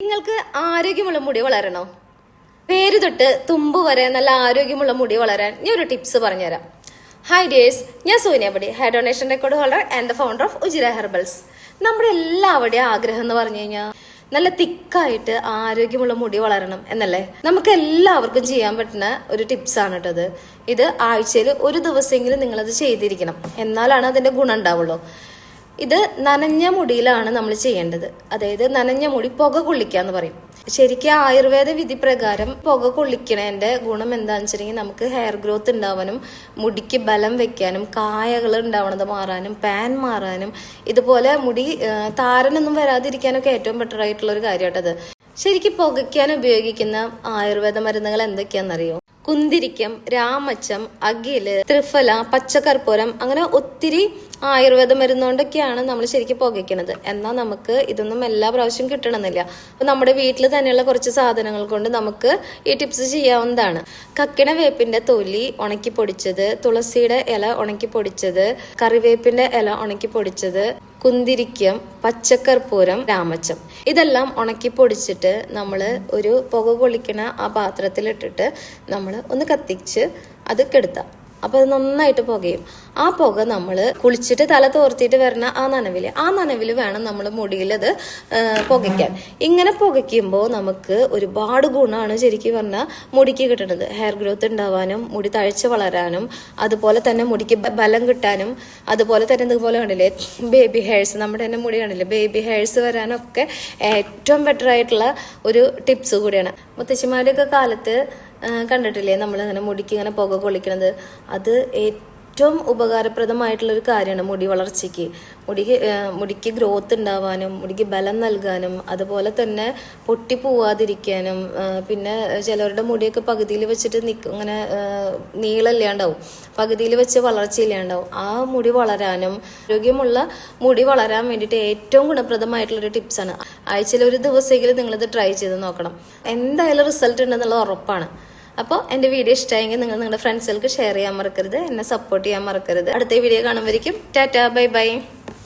നിങ്ങൾക്ക് ആരോഗ്യമുള്ള മുടി വളരണോ? പേര് തൊട്ട് തുമ്പ് വരെ നല്ല ആരോഗ്യമുള്ള മുടി വളരാൻ ഞാൻ ഒരു ടിപ്സ് പറഞ്ഞുതരാം. ഹൈ ഡേഴ്സ് ഞാൻ Soniyapadi hair donation record holder and the founder of Ujira herbals നമ്മുടെ എല്ലാവരുടെയും ആഗ്രഹം എന്ന് പറഞ്ഞു കഴിഞ്ഞാൽ നല്ല തിക്കായിട്ട് ആരോഗ്യമുള്ള മുടി വളരണം എന്നല്ലേ? നമുക്ക് എല്ലാവർക്കും ചെയ്യാൻ പറ്റുന്ന ഒരു ടിപ്സ് ആണ് കേട്ടത് ഇത് ആഴ്ചയിൽ ഒരു ദിവസമെങ്കിലും നിങ്ങളത് ചെയ്തിരിക്കണം. എന്നാലാണ് അതിന്റെ ഗുണം ഉണ്ടാവുള്ളൂ. ഇത് നനഞ്ഞ മുടിയിലാണ് നമ്മൾ ചെയ്യേണ്ടത്. അതായത് നനഞ്ഞ മുടി പുക കൊള്ളിക്കുക എന്ന് പറയും. ശരിക്കും ആയുർവേദ വിധി പ്രകാരം പുക കൊള്ളിക്കണേന്റെ ഗുണം എന്താണെന്ന് വെച്ചിട്ടുണ്ടെങ്കിൽ നമുക്ക് ഹെയർ ഗ്രോത്ത് ഉണ്ടാവാനും മുടിക്ക് ബലം വെക്കാനും കായകൾ ഉണ്ടാവണത് മാറാനും പാൻ മാറാനും ഇതുപോലെ മുടി താരനൊന്നും വരാതിരിക്കാനൊക്കെ ഏറ്റവും ബെറ്റർ ആയിട്ടുള്ള ഒരു കാര്യമായിട്ടത് ശരിക്കും പുകയ്ക്കാൻ ഉപയോഗിക്കുന്ന ആയുർവേദ മരുന്നുകൾ എന്തൊക്കെയാണെന്നറിയോ? കുന്തിരിക്കം രാമച്ചം അകിൽ ത്രിഫല പച്ചക്കർപ്പൂരം അങ്ങനെ ഒത്തിരി ആയുർവേദ മരുന്നുകൊണ്ടൊക്കെയാണ് നമ്മൾ ശരിക്കും പുകയ്ക്കുന്നത് എന്നാൽ നമുക്ക് ഇതൊന്നും എല്ലാ പ്രാവശ്യം കിട്ടണമെന്നില്ല. അപ്പം നമ്മുടെ വീട്ടിൽ തന്നെയുള്ള കുറച്ച് സാധനങ്ങൾ കൊണ്ട് നമുക്ക് ഈ ടിപ്സ് ചെയ്യാവുന്നതാണ്. കക്കിണ വേപ്പിന്റെ തൊലി ഉണക്കി പൊടിച്ചത് തുളസിയുടെ ഇല ഉണക്കി പൊടിച്ചത് കറിവേപ്പിന്റെ ഇല ഉണക്കി പൊടിച്ചത് കുന്തിരിക്കം പച്ചക്കർപ്പൂരം രാമച്ചം. ഇതെല്ലാം ഉണക്കി പൊടിച്ചിട്ട് നമ്മൾ ഒരു പുക കൊള്ളിക്കണ ആ പാത്രത്തിലിട്ടിട്ട് നമ്മൾ ഒന്ന് കത്തിച്ച് അത് കെടുത്താം. അപ്പോൾ അത് നന്നായിട്ട് പുകയും. ആ പുക നമ്മൾ കുളിച്ചിട്ട് തല തോർത്തിട്ട് വരുന്ന ആ നനവിൽ ആ നനവിൽ വേണം നമ്മൾ മുടിയിൽ അത് പുകയ്ക്കാൻ. ഇങ്ങനെ പുകയ്ക്കുമ്പോൾ നമുക്ക് ഒരുപാട് ഗുണമാണ് ശരിക്കും പറഞ്ഞാൽ മുടിക്ക് കിട്ടുന്നത് ഹെയർ ഗ്രോത്ത് ഉണ്ടാവാനും മുടി തഴച്ച് വളരാനും അതുപോലെ തന്നെ മുടിക്ക് ബലം കിട്ടാനും അതുപോലെ തന്നെ ഇതുപോലെ കണ്ടില്ലേ ബേബി ഹെയർസ് നമ്മുടെ തന്നെ മുടി കണ്ടില്ലേ ബേബി ഹെയർസ് വരാനൊക്കെ ഏറ്റവും ബെറ്റർ ആയിട്ടുള്ള ഒരു ടിപ്സ് കൂടിയാണ്. മുത്തശ്ശിമാരുടെയൊക്കെ കാലത്ത് കണ്ടിട്ടില്ലേ നമ്മൾ ഇങ്ങനെ മുടിക്ക് ഇങ്ങനെ പുക കൊള്ളിക്കണത്? അത് ഏറ്റവും ഉപകാരപ്രദമായിട്ടുള്ള ഒരു കാര്യമാണ് മുടി വളർച്ചയ്ക്ക്. മുടിക്ക് മുടിക്ക് ഗ്രോത്ത് ഉണ്ടാവാനും മുടിക്ക് ബലം നൽകാനും അതുപോലെ തന്നെ പൊട്ടി പോവാതിരിക്കാനും പിന്നെ ചിലവരുടെ മുടിയൊക്കെ പകുതിയിൽ വെച്ചിട്ട് നിൽക്കും ഇങ്ങനെ നീളമില്ലാണ്ടാവും പകുതിയിൽ വെച്ച് വളർച്ചയില്ലാണ്ടാവും. ആ മുടി വളരാനും ആരോഗ്യമുള്ള മുടി വളരാൻ വേണ്ടിയിട്ട് ഏറ്റവും ഗുണപ്രദമായിട്ടുള്ളൊരു ടിപ്സാണ്. ആഴ്ചയിൽ ഒരു ദിവസമെങ്കിലും നിങ്ങളിത് ട്രൈ ചെയ്ത് നോക്കണം. എന്തായാലും റിസൾട്ട് ഉണ്ടെന്നുള്ളത് ഉറപ്പാണ്. അപ്പോൾ എന്റെ വീഡിയോ ഇഷ്ടമായെങ്കിൽ നിങ്ങൾ നിങ്ങളുടെ ഫ്രണ്ട്സുകൾക്ക് ഷെയർ ചെയ്യാൻ മറക്കരുത്. എന്നെ സപ്പോർട്ട് ചെയ്യാൻ മറക്കരുത്. അടുത്ത വീഡിയോ കാണുമ്പോഴേക്കും. Tata bye bye